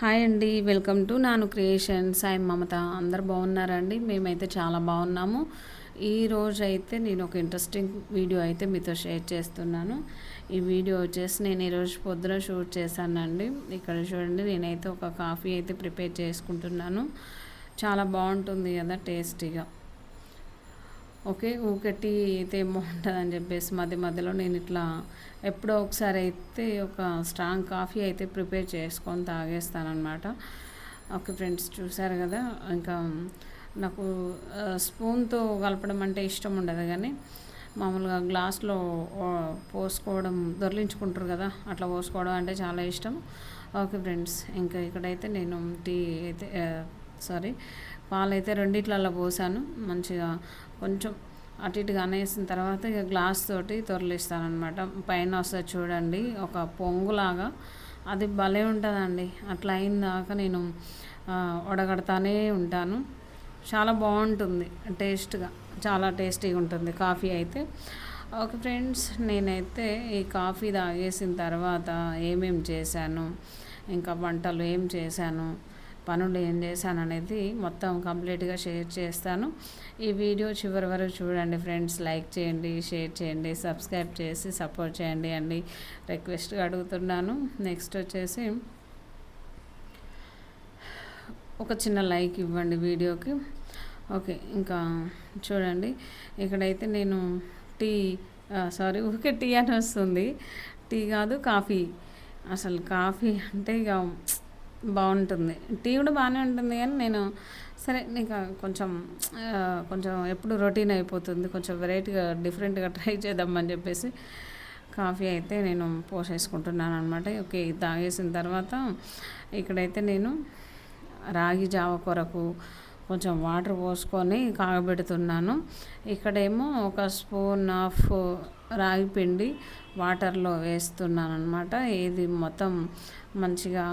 Hi అండి welcome to Nanu creations. I Mamata అందరు బాగున్నారండి? మేమైతే చాలా బాగున్నాము. ఈ రోజు అయితే నేను ఒక ఇంట్రెస్టింగ్ వీడియో అయితే మీతో షేర్ చేస్తున్నాను. ఈ వీడియో వచ్చేసి నేను ఈరోజు పొద్దున షూట్ చేశానండి. ఇక్కడ చూడండి నేనైతే ఒక కాఫీ అయితే ప్రిపేర్ చేసుకుంటున్నాను. చాలా బాగుంటుంది కదా టేస్టీగా. ఓకే ఊకెట్టి టీ అయితే బాగుంటుందని చెప్పేసి మధ్య మధ్యలో నేను ఇట్లా ఎప్పుడో ఒకసారి అయితే ఒక స్ట్రాంగ్ కాఫీ అయితే ప్రిపేర్ చేసుకొని తాగేస్తానమాట ఓకే ఫ్రెండ్స్ చూసారు కదా? ఇంకా నాకు స్పూన్తో కలపడం అంటే ఇష్టం ఉండదు కానీ మామూలుగా గ్లాస్లో పోసుకోవడం దొరిలించుకుంటారు కదా? అట్లా పోసుకోవడం అంటే చాలా ఇష్టం. ఓకే ఫ్రెండ్స్ ఇంకా ఇక్కడైతే నేను టీ అయితే సారీ పాలైతే రెండిట్లలో పోసాను. మంచిగా కొంచెం అటు ఇటుగా అనేసిన తర్వాత ఇక గ్లాస్ తోటి తొరలిస్తానమాట పైన వస్తుంది చూడండి ఒక పొంగులాగా. అది భలే ఉంటుందండి. అట్లా అయిన దాకా నేను ఉడగడతానే ఉంటాను. చాలా బాగుంటుంది టేస్ట్గా. చాలా టేస్టీగా ఉంటుంది కాఫీ అయితే. ఓకే ఫ్రెండ్స్ నేనైతే ఈ కాఫీ తాగేసిన తర్వాత ఏమేమి చేశాను ఇంకా వంటలు ఏం చేశాను పనులు ఏం చేశాను అనేది మొత్తం కంప్లీట్గా షేర్ చేస్తాను. ఈ వీడియో చివరి వరకు చూడండి ఫ్రెండ్స్. లైక్ చేయండి షేర్ చేయండి సబ్స్క్రైబ్ చేసి సపోర్ట్ చేయండి అండి. రిక్వెస్ట్గా అడుగుతున్నాను. నెక్స్ట్ వచ్చేసి ఒక చిన్న లైక్ ఇవ్వండి వీడియోకి. ఓకే ఇంకా చూడండి. ఇక్కడైతే నేను టీ సారీ ఊరికే టీ అని వస్తుంది. టీ కాదు కాఫీ. అసలు కాఫీ అంటే ఇక బాగుంటుంది. టీ కూడా బాగానే ఉంటుంది కానీ నేను సరే నీకు కొంచెం కొంచెం ఎప్పుడు రొటీన్ అయిపోతుంది. కొంచెం వెరైటీగా డిఫరెంట్గా ట్రై చేద్దామని చెప్పేసి కాఫీ అయితే నేను పోసేసుకుంటున్నాను అనమాట ఓకే తాగేసిన తర్వాత ఇక్కడైతే నేను రాగి జావ కొరకు కొంచెం వాటర్ పోసుకొని కాగబెడుతున్నాను. ఇక్కడేమో ఒక స్పూన్ ఆఫ్ రాగి పిండి వాటర్లో వేస్తున్నాను అనమాట ఇది మొత్తం మంచిగా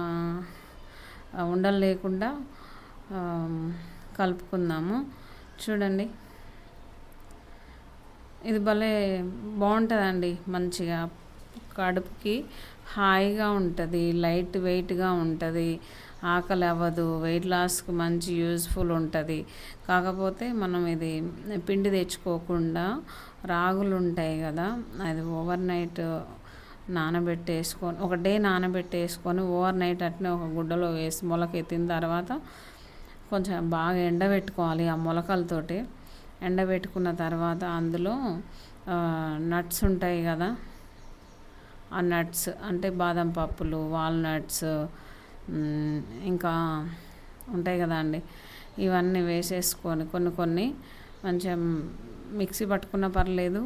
ఉండలు లేకుండా కలుపుకుందాము. చూడండి. ఇది భలే బాగుంటుందండి మంచిగా. కడుపుకి హాయిగా ఉంటుంది లైట్ వెయిట్గా ఉంటుంది. ఆకలి అవ్వదు వెయిట్ లాస్కి మంచి యూజ్ఫుల్ ఉంటుంది. కాకపోతే మనం ఇది పిండి తెచ్చుకోకుండా రాగులు ఉంటాయి కదా అది ఓవర్ నైట్ నానబెట్టేసుకొని ఒక డే నానబెట్టేసుకొని ఓవర్ నైట్ అట్నే ఒక గుడ్డలో వేసి మొలకెత్తిన తర్వాత కొంచెం బాగా ఎండబెట్టుకోవాలి ఆ మొలకలతోటి. ఎండబెట్టుకున్న తర్వాత అందులో నట్స్ ఉంటాయి కదా? ఆ నట్స్ అంటే బాదం పప్పులు వాల్నట్స్ ఇంకా ఉంటాయి కదా అండి? ఇవన్నీ వేసేసుకొని కొన్ని కొన్ని మంచిగా మిక్సీ పట్టుకున్న పర్లేదు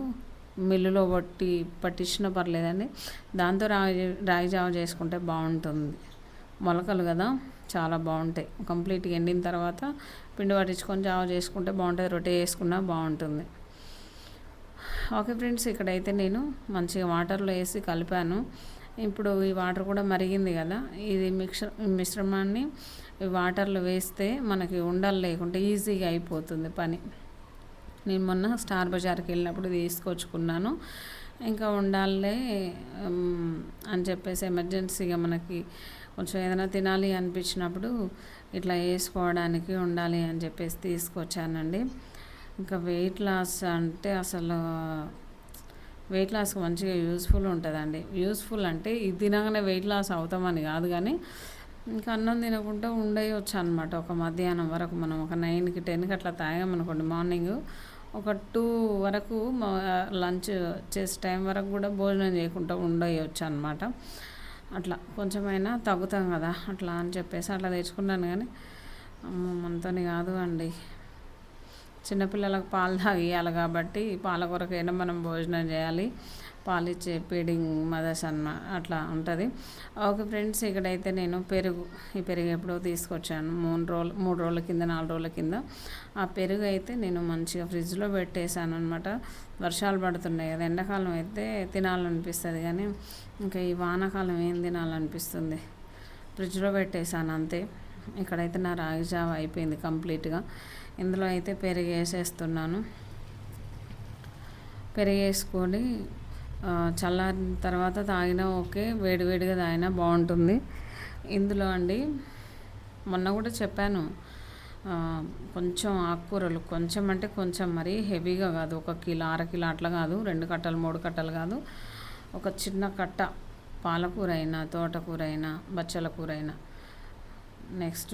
మిల్లులో పట్టి పట్టించినా పర్లేదండి. దాంతో రాగి రాగి జావ చేసుకుంటే బాగుంటుంది. మొలకలు కదా చాలా బాగుంటాయి. కంప్లీట్గా ఎండిన తర్వాత పిండి పట్టించుకొని జావ చేసుకుంటే బాగుంటుంది రొట్టె చేసుకున్నా బాగుంటుంది. ఓకే ఫ్రెండ్స్ ఇక్కడైతే నేను మంచిగా వాటర్లో వేసి కలిపాను. ఇప్పుడు ఈ వాటర్ కూడా మరిగింది కదా ఇది మిక్సర్ మిశ్రమాన్ని వాటర్లో వేస్తే మనకి ఉండలు లేకుంటే ఈజీగా అయిపోతుంది పని. నేను మొన్న స్టార్ బజార్కి వెళ్ళినప్పుడు తీసుకొచ్చుకున్నాను. ఇంకా ఉండాలే అని చెప్పేసి ఎమర్జెన్సీగా మనకి కొంచెం ఏదైనా తినాలి అనిపించినప్పుడు ఇట్లా వేసుకోవడానికి ఉండాలి అని చెప్పేసి తీసుకొచ్చానండి. ఇంకా వెయిట్ లాస్ అంటే అసలు వెయిట్ లాస్కి మంచిగా యూస్ఫుల్ ఉంటుందండి. యూస్ఫుల్ అంటే ఇది తినగానే వెయిట్ లాస్ అవుతామని కాదు కానీ ఇంకా అన్నం తినకుండా ఉండేయచ్చు అనమాట ఒక మధ్యాహ్నం వరకు మనం ఒక నైన్కి టెన్కి అట్లా తాగామనుకోండి మార్నింగ్ ఒక టూ వరకు లంచ్ చేసే టైం వరకు కూడా భోజనం చేయకుండా ఉండవచ్చు అనమాట అట్లా కొంచెమైనా తగ్గుతాం కదా అట్లా అని చెప్పేసి అట్లా తెచ్చుకున్నాను కానీ అమ్మ కాదు అండి. చిన్నపిల్లలకు పాలు తాగియాలి కాబట్టి పాల కొరకైనా మనం భోజనం చేయాలి. పాలిచ్చే ఫీడింగ్ మదర్స్ అన్న అట్లా ఉంటుంది. ఓకే ఫ్రెండ్స్ ఇక్కడైతే నేను పెరుగు ఈ పెరుగు ఎప్పుడో తీసుకొచ్చాను. మూడు రోజులు మూడు రోజుల కింద నాలుగు రోజుల కింద. ఆ పెరుగు అయితే నేను మంచిగా ఫ్రిడ్జ్లో పెట్టేశాను అనమాట వర్షాలు పడుతున్నాయి కదా ఎండాకాలం అయితే తినాలనిపిస్తుంది కానీ ఇంకా ఈ వానాకాలం ఏం తినాలనిపిస్తుంది? ఫ్రిడ్జ్లో పెట్టేశాను అంతే. ఇక్కడైతే నా రాగి జావ అయిపోయింది కంప్లీట్గా. ఇందులో అయితే పెరుగు వేసేస్తున్నాను. పెరిగేసుకొని చల్లారిన తర్వాత తాగినా ఓకే వేడివేడిగా తాగినా బాగుంటుంది. ఇందులో అండి మొన్న కూడా చెప్పాను కొంచెం ఆకుకూరలు కొంచెం అంటే కొంచెం మరీ హెవీగా కాదు. ఒక కిలో అర కిలో అట్లా కాదు రెండు కట్టలు మూడు కట్టలు కాదు. ఒక చిన్న కట్ట పాలకూర అయినా తోటకూర అయినా బచ్చల కూర అయినా. నెక్స్ట్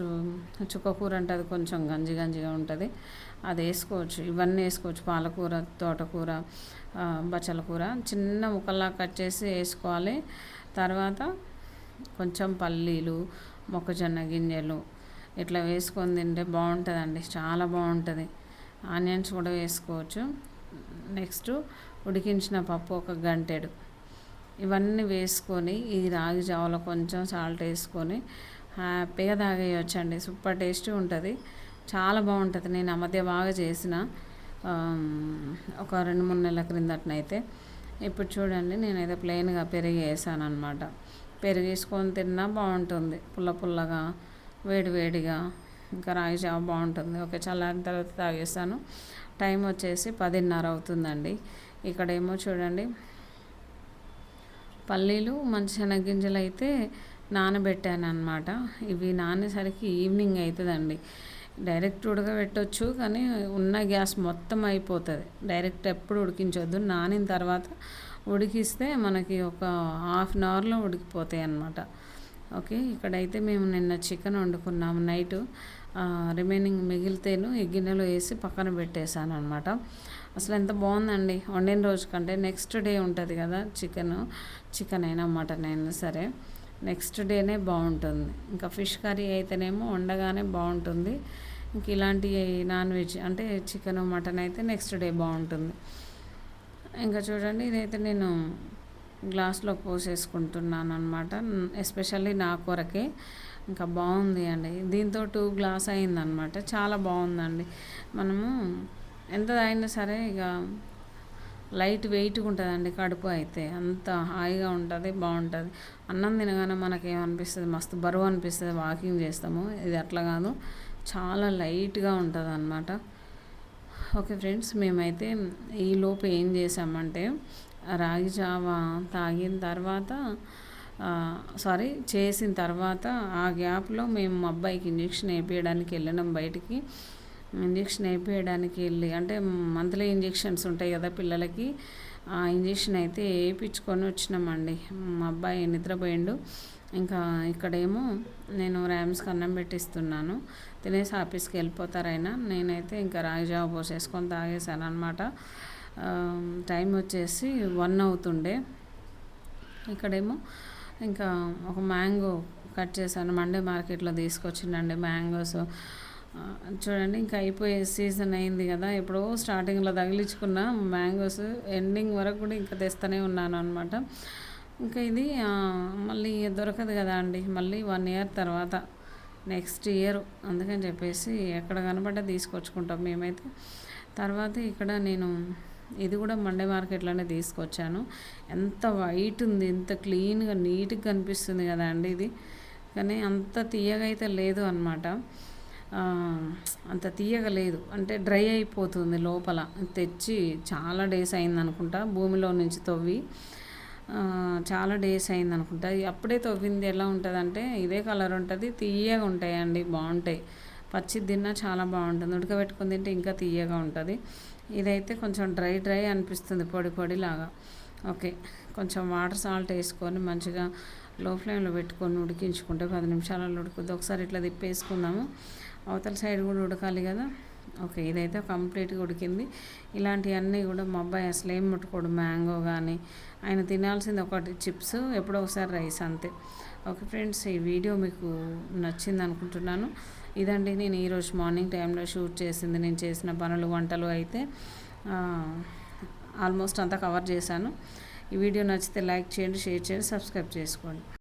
చుక్కకూర అంటే అది కొంచెం గంజి గంజిగా ఉంటుంది. అది వేసుకోవచ్చు. ఇవన్నీ వేసుకోవచ్చు. పాలకూర తోటకూర బచ్చల కూర. చిన్న ముక్కల్లా కట్ చేసి వేసుకోవాలి. తర్వాత కొంచెం పల్లీలు మొక్కజొన్న గింజలు ఇట్లా వేసుకొని తింటే బాగుంటుందండి. చాలా బాగుంటుంది. ఆనియన్స్ కూడా వేసుకోవచ్చు. నెక్స్ట్ ఉడికించిన పప్పు ఒక గంటెడు. ఇవన్నీ వేసుకొని ఈ రాగి జావలో కొంచెం సాల్ట్ వేసుకొని హ్యాపీగా తాగేయచ్చండి. సూపర్ టేస్టీ ఉంటుంది. చాలా బాగుంటుంది. నేను ఆ మధ్య బాగా చేసిన. ఒక రెండు మూడు నెలల క్రిందటనైతే. ఇప్పుడు చూడండి నేనైతే ప్లెయిన్గా పెరిగి వేసాను అనమాట పెరుగు వేసుకొని తిన్నా బాగుంటుంది. పుల్ల పుల్లగా వేడివేడిగా ఇంకా రాగి జావ బాగుంటుంది. ఓకే చల్లారిన తర్వాత తాగేస్తాను. టైం వచ్చేసి పదిన్నర అవుతుందండి. ఇక్కడేమో చూడండి. పల్లీలు మంచి శనగింజలు అయితే నానబెట్టాను అనమాట ఇవి నానేసరికి ఈవినింగ్ అవుతుందండి డైరెక్ట్ ఉడకబెట్టవచ్చు కానీ ఉన్న గ్యాస్ మొత్తం అయిపోతుంది. డైరెక్ట్ ఎప్పుడు ఉడికించవద్దు నానిన తర్వాత ఉడికిస్తే మనకి ఒక హాఫ్ అన్ అవర్లో ఉడికిపోతాయి అన్నమాట ఓకే ఇక్కడైతే మేము నిన్న చికెన్ వండుకున్నాము నైటు. రిమైనింగ్ మిగిలితేను ఈ గిన్నెలో వేసి పక్కన పెట్టేశాను అనమాట అసలు ఎంత బాగుందండి. వండిన రోజు కంటే నెక్స్ట్ డే ఉంటుంది కదా చికెన్. చికెన్ అయినా మటన్ అయినా సరే. నెక్స్ట్ డేనే బాగుంటుంది. ఇంకా ఫిష్ కర్రీ అయితేనేమో వండగానే బాగుంటుంది. ఇంక ఇలాంటి నాన్ వెజ్ అంటే చికెన్ మటన్ అయితే నెక్స్ట్ డే బాగుంటుంది. ఇంకా చూడండి ఇదైతే నేను గ్లాస్లో పోసేసుకుంటున్నాను అనమాట ఎస్పెషల్లీ నా కొరకే. ఇంకా బాగుంది అండి. దీంతో టూ గ్లాస్ అయిందనమాట చాలా బాగుందండి. మనము ఎంత అయినా సరే ఇక లైట్ వెయిట్గా ఉంటుందండి కడుపు అయితే. అంత హాయిగా ఉంటుంది బాగుంటుంది. అన్నం తినగానే మనకి ఏమనిపిస్తుంది మస్తు బరువు అనిపిస్తుంది వాకింగ్ చేస్తాము. ఇది అట్లా కాదు. చాలా లైట్గా ఉంటుంది అనమాట ఓకే ఫ్రెండ్స్ మేమైతే ఈలోపు ఏం చేసామంటే రాగి జావా తాగిన తర్వాత సారీ చేసిన తర్వాత ఆ గ్యాప్లో మేము అబ్బాయికి ఇంజక్షన్ వేయించడానికి వెళ్ళినాం బయటికి. ఇంజక్షన్ వేయించడానికి వెళ్ళి అంటే మంత్లీ ఇంజెక్షన్స్ ఉంటాయి కదా పిల్లలకి ఆ ఇంజక్షన్ అయితే వేయించుకొని వచ్చినామండి. మా అబ్బాయి నిద్రపోయిండు. ఇంకా ఇక్కడేమో నేను ర్యామ్స్కి అన్నం పెట్టిస్తున్నాను. తినేసి ఆఫీస్కి వెళ్ళిపోతారైనా నేనైతే ఇంకా రాగి జావ పోసేసుకొని తాగేశాను అనమాట టైం వచ్చేసి వన్ అవుతుండే. ఇక్కడేమో ఇంకా ఒక మ్యాంగో కట్ చేశాను. మండే మార్కెట్లో తీసుకొచ్చిండండి మ్యాంగోస్. చూడండి ఇంకా అయిపోయే సీజన్ అయింది కదా. ఎప్పుడో స్టార్టింగ్లో తగిలించుకున్న మ్యాంగోస్ ఎండింగ్ వరకు కూడా ఇంకా తెస్తూనే ఉన్నాను అనమాట ఇంకా ఇది మళ్ళీ దొరకదు కదా అండి. మళ్ళీ వన్ ఇయర్ తర్వాత నెక్స్ట్ ఇయర్ అందుకని చెప్పేసి ఎక్కడ కనబడ్డా తీసుకొచ్చుకుంటాం మేమైతే. తర్వాత ఇక్కడ నేను ఇది కూడా మండే మార్కెట్లోనే తీసుకొచ్చాను. ఎంత వైట్ ఉంది ఎంత క్లీన్గా నీట్గా కనిపిస్తుంది కదా అండి ఇది. కానీ అంత తీయగా అయితే లేదు అనమాట అంత తీయగా లేదు అంటే డ్రై అయిపోతుంది లోపల. తెచ్చి చాలా డేస్ అయింది అనుకుంటా భూమిలో నుంచి తవ్వి. చాలా డేస్ అయింది అనుకుంటా అప్పుడే తవ్వింది ఎలా ఉంటుంది అంటే ఇదే కలర్ ఉంటుంది తీయగా ఉంటాయండి బాగుంటాయి. పచ్చి తిన్నా చాలా బాగుంటుంది. ఉడకబెట్టుకుని తింటే ఇంకా తీయగా ఉంటుంది. ఇదైతే కొంచెం డ్రై డ్రై అనిపిస్తుంది పొడి పొడి లాగా ఓకే. కొంచెం వాటర్ సాల్ట్ వేసుకొని మంచిగా లో ఫ్లేమ్లో పెట్టుకొని ఉడికించుకుంటే పది నిమిషాలలో ఉడుకుద్ది. ఒకసారి ఇట్లా తిప్పేసుకుందాము. అవతల సైడ్ కూడా ఉడకాలి కదా. ఓకే ఇదైతే కంప్లీట్గా ఉడికింది. ఇలాంటివన్నీ కూడా మా అబ్బాయి అసలు ఏం ముట్టుకోడు మ్యాంగో కానీ ఆయన తినాల్సింది ఒకటి చిప్స్ ఎప్పుడో ఒకసారి రైస్ అంతే. ఓకే ఫ్రెండ్స్ ఈ వీడియో మీకు నచ్చింది అనుకుంటున్నాను. ఇదండి నేను ఈరోజు మార్నింగ్ టైంలో షూట్ చేసింది. నేను చేసిన పనులు వంటలు అయితే ఆల్మోస్ట్ అంతా కవర్ చేశాను. ఈ వీడియో నచ్చితే లైక్ చేయండి షేర్ చేయండి సబ్స్క్రైబ్ చేసుకోండి.